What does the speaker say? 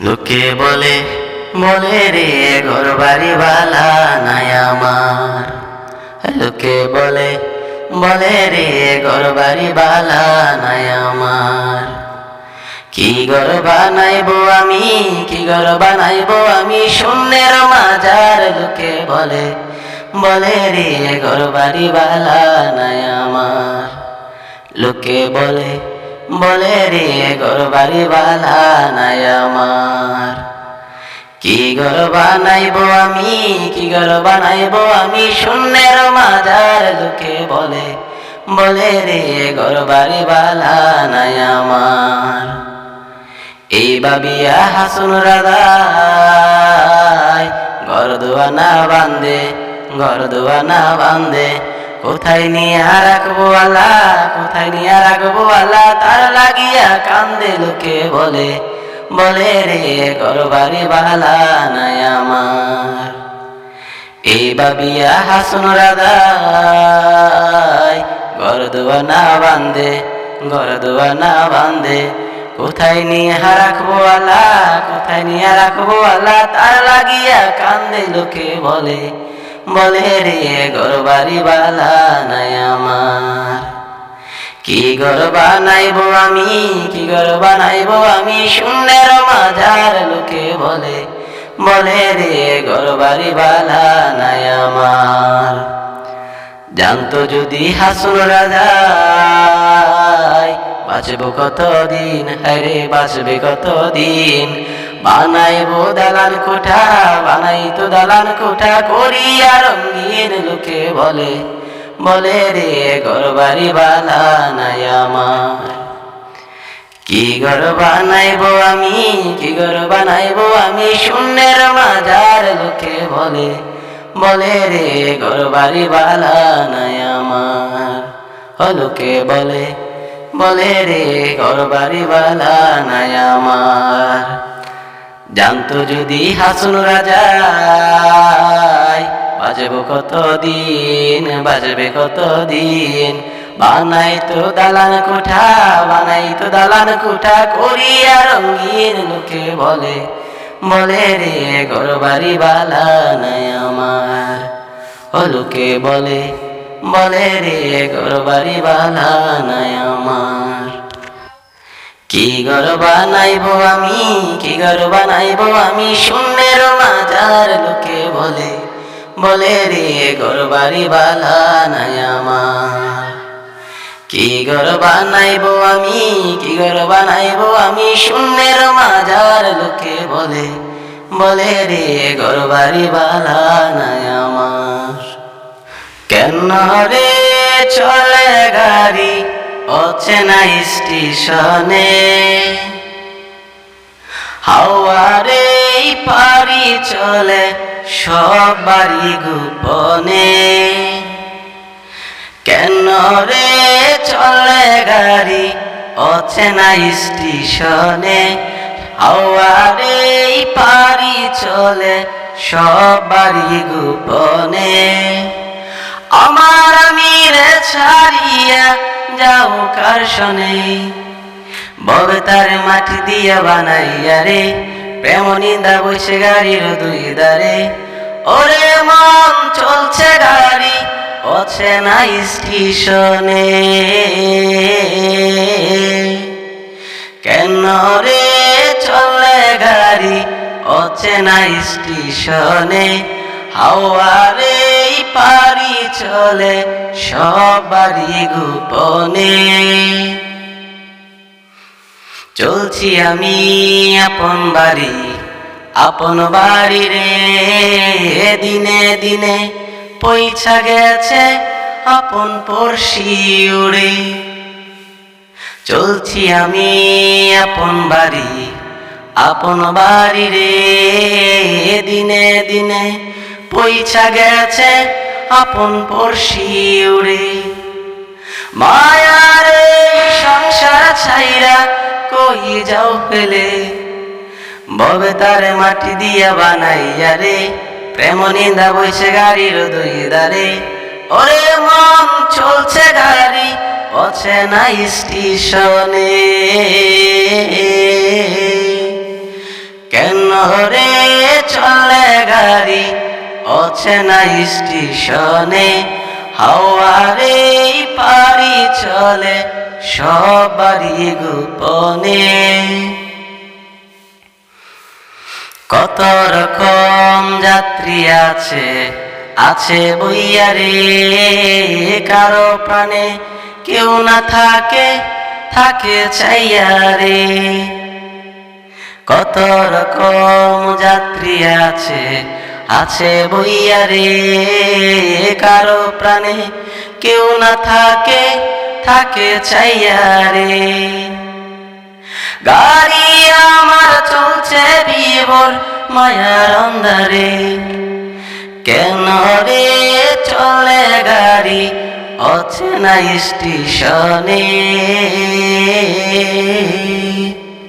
লোকে বলে বলে রে ঘর বাড়ি নাই আমার। লোকে বলে বলে রে ঘর বাড়ি নাই আমার। কি ঘর বানাইবো আমি? কি ঘর বানাইবো আমি? শূন্যের মাজার লোকে বলে বলে রে ঘর বাড়ি নাই আমার। লোকে বলে বলে রে ঘর বাড়ি বালা নাই আমার। কি ঘর বানাইবো আমি, কি ঘর বানাইবো আমি শূন্যের মাজার লোকে বলে বলে রে ঘর বাড়ি নাই আমার। এই বাবিয়া হাসুন রাধাই ঘর দোয়া না বান্ধে ঘর দোয়া না বান্ধে কোথায় নিয়ে রাখব আল্লাহ, কোথায় নিয়ে রাখব আল্লাহ? লাগিয়া কান্দে লোকে বলে বলে রে ঘর বাড়ি বালা নাই আমার। এই বাবিয়া হাসুন রাধাই ঘর দোয়া না বান্ধে ঘর দোয়া না বান্ধে কোথায় নিয়ে রাখব আল্লাহ কোথায় নিয়ে রাখব আল্লাহ তার লাগিয়া কান্দে লোকে বলে বলে রে ঘর বাড়ি বালা নাই আমার। কি ঘর বানাইবো আমি? কি ঘর বানাইবো আমি? শূন্যের মাঝার লোকে বলে বলে রে ঘর বাড়ি বালা নাই আমার। জানতো যদি হাসুন রাজাই বাঁচব কত দিন আরে বাঁচবে কত দিন বানাইবো দালান কোঠা, বানাইতো দালান কোঠা, করিয়া রঙ্গিন লোকে বলে বলে রে ঘর বাড়ি বালা নাই আমার। কি ঘর বানাইবো আমি, কি ঘর বানাইবো আমি, শূন্যের মাজার লোকে বলে বলে রে ঘর বাড়ি বালা নাই আমার হলোকে বলে বলে রে ঘর বাড়ি বালা নাই আমার। জানতো যদি হাসুন রাজাই বাজব কত দিন বাজবে কত দিন বানাই তো দালান কোঠা, বানাই তো দালান কোঠা, করিয়া রঙ্গিন লোকে বলে বলে রে ঘর বাড়ি বালা নাই আমার। ও লোকে বলে বলে রে ঘর বাড়ি বালা নাই আমার। কি ঘর বানাইবো আমি, কি ঘর বানাইবো আমি, শূন্যের বলে বলে রে ঘর বাড়ি বালা নাই আমার। কি ঘর বানাইবো আমি, কি ঘর বানাইবো আমি, শূন্যের মাজার লোকে বলে বলে রে ঘর বাড়ি বালা নাই আমার। কেন রে চলে গাড়ি, অচেনা স্টেশনে? হাওয়ারে পারি চলে সব বাড়ি গোপনে। কেন রে চলে গাড়ি অচেনা স্টেশনে? হাওয়ারে পারি চলে সব বাড়ি গোপনে। আমার আমিরে ছাড়িয়া যাও কার শনে ববে তার মাটি দিয়া বানাইয়া রে প্রেম নিন্দা বসে গাড়ির দুই দারে ওরে মন চলছে গাড়ি অছে না স্টেশনে। কেন রে চলে গাড়ি অচেনা স্টেশনে? হাওয়ারে পারি চলে, সবারই গোপনে। চলছি আমি আপন বাড়ি আপন বাড়ি রে। দিনে দিনে পয়সা গেছে আপন পড়শি উড়ে। চলছি আমি আপন বাড়ি আপন বাড়ি রে। দিনে দিনে পয়সা গেছে আপন পড়শি উড়ে। মায়ারে তারে মাটি দিয়া বানাইয়া রে। প্রেম নিন্দা বইছে গাড়ির দুই দারে ওরে মন চলছে গাড়ি অচেনা স্টেশনে। কেন রে চলে গাড়ি অচেনা স্টেশনে? হাওয়ারে পারি চলে সবারই গোপনে। যাত্রী আছে আছে বইয়ারে কারও প্রাণে কেউ না থাকে থাকে চাইয়ারে কত রকম যাত্রী আছে আছে বইয়ারে কারও প্রাণে কেউ না থাকে থাকে চাইয়ারে গাড়ি আমার চলছে বিবর মায়ার অন্ধারে অচেনা স্টেশনে।